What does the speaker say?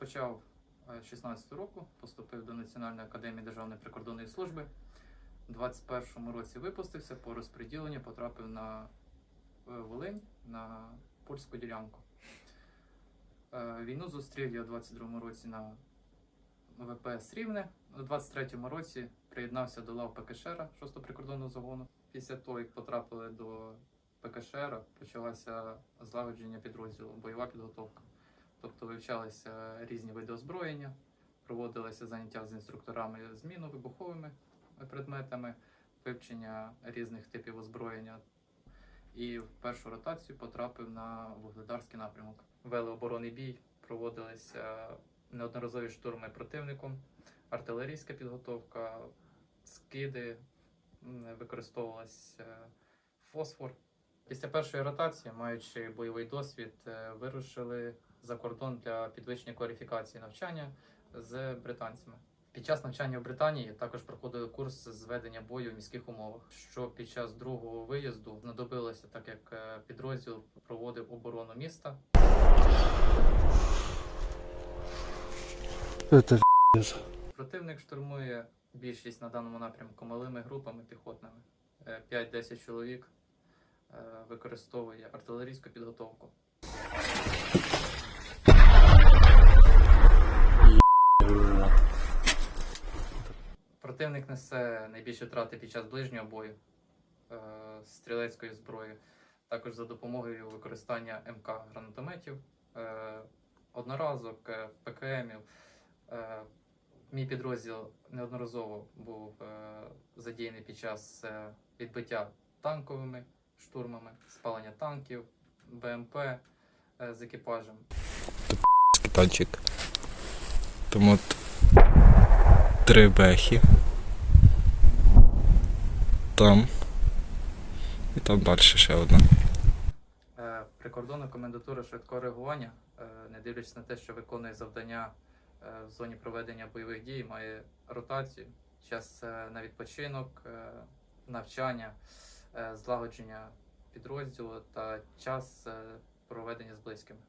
Почав е, 16 року, поступив до Національної академії Державної прикордонної служби. У 21-му році випустився, по розподіленню потрапив на е, Волинь на польську ділянку. Е, Війну зустрів я у 22-му році на ВПС Рівне. У 23-му році приєднався до лав ПКШР 6-го прикордонного загону. Після того, як потрапили до ПКШР, почалося злагодження підрозділу, бойова підготовка. Тобто вивчалися різні види озброєння, проводилися заняття з інструкторами з мінно-вибуховими предметами, вивчення різних типів озброєння. І в першу ротацію потрапив на вугледарський напрямок. Вели оборонний бій, проводилися неодноразові штурми противником, артилерійська підготовка, скиди, використовувався фосфор. Після першої ротації, маючи бойовий досвід, е, вирушили за кордон для підвищення кваліфікації навчання з британцями. Під час навчання в Британії також проходили курс з ведення бою в міських умовах, що під час другого виїзду знадобилося, так як е, підрозділ проводив оборону міста. Пиздец. Противник штурмує більшість на даному напрямку малими групами піхотними. Е, 5-10 чоловік е, використовує артилерійську підготовку. Противник несе найбільші втрати під час ближнього бою е, стрілецької зброї, також за допомогою використання МК гранатометів, е, одноразок, е, ПКМів. Е, Мій підрозділ неодноразово був е, задіяний під час е, відбиття танковими штурмами, спалення танків, БМП е, з екіпажем. танчик. От три бехи. Там. І там далі ще одна. Е, Прикордонна комендатура швидкого реагування, е, не дивлячись на те, що виконує завдання е, в зоні проведення бойових дій, має ротацію, час на відпочинок, навчання, злагодження підрозділу та час проведення з близькими.